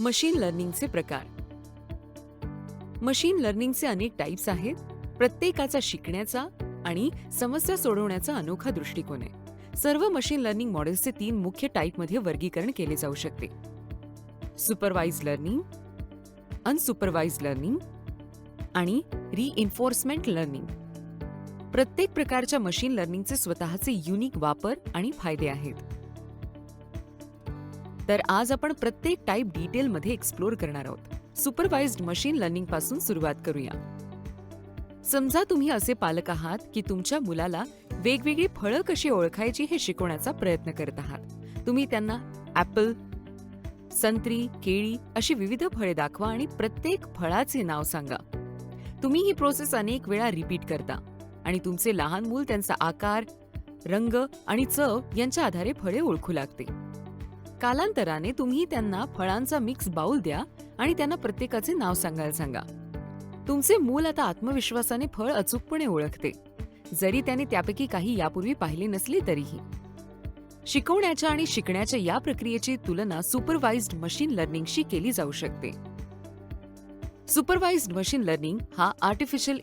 Machine लर्निंगचे प्रकार. Machine लर्निंगचे अनेक types आहेत प्रत्येकाचा शिकण्याचा आणि समस्या सोडवण्याचा अनोखा दृष्टिकोन आहे. सर्व मशीन लर्निंग मॉडेल्सचे तीन मुख्य टाईपमध्ये वर्गीकरण केले जाऊ शकते. सुपरवाइज लर्निंग अनसुपरवाइज लर्निंग आणि रिइन्फोर्समेंट लर्निंग प्रत्येक प्रकारच्या मशीन लर्निंगचे स्वतःचे युनिक वापर आणि फायदे आहेत. तर आज आपण प्रत्येक टाईप डिटेलमध्ये एक्सप्लोर करणार आहोत. सुपरवाइज्ड मशीन लर्निंगपासून सुरुवात करूया. समजा तुम्ही असे पालक आहात की तुमच्या मुलाला वेगवेगळी फळं कशी ओळखायची हे शिकवण्याचा प्रयत्न करत आहात. तुम्ही त्यांना ॲपल संत्री केळी अशी विविध फळे दाखवा आणि प्रत्येक फळाचे नाव सांगा. तुम्ही ही प्रोसेस अनेक वेळा रिपीट करता आणि तुमचे लहान मूल त्यांचा आकार रंग आणि चव यांच्या आधारे फळे ओळखू लागते. कालांतराने तुम्ही त्यांना फळांचा मिक्स बाउल द्या आणि त्यांना प्रत्येकाचे नाव सांगायला सांगा. तुमचे मूल आता आत्मविश्वासाने फळ अचूकपणे ओळखते. जरी त्याने त्यापैकी काही यापूर्वी पाहिले नसले तरीही. शिकवण्याच्या आणि शिकण्याच्या या प्रक्रियेची तुलना सुपरवाइज्ड मशीन लर्निंगशी केली जाऊ शकते. सुपरवाइज्ड मशीन लर्निंग हा आर्टिफिशियल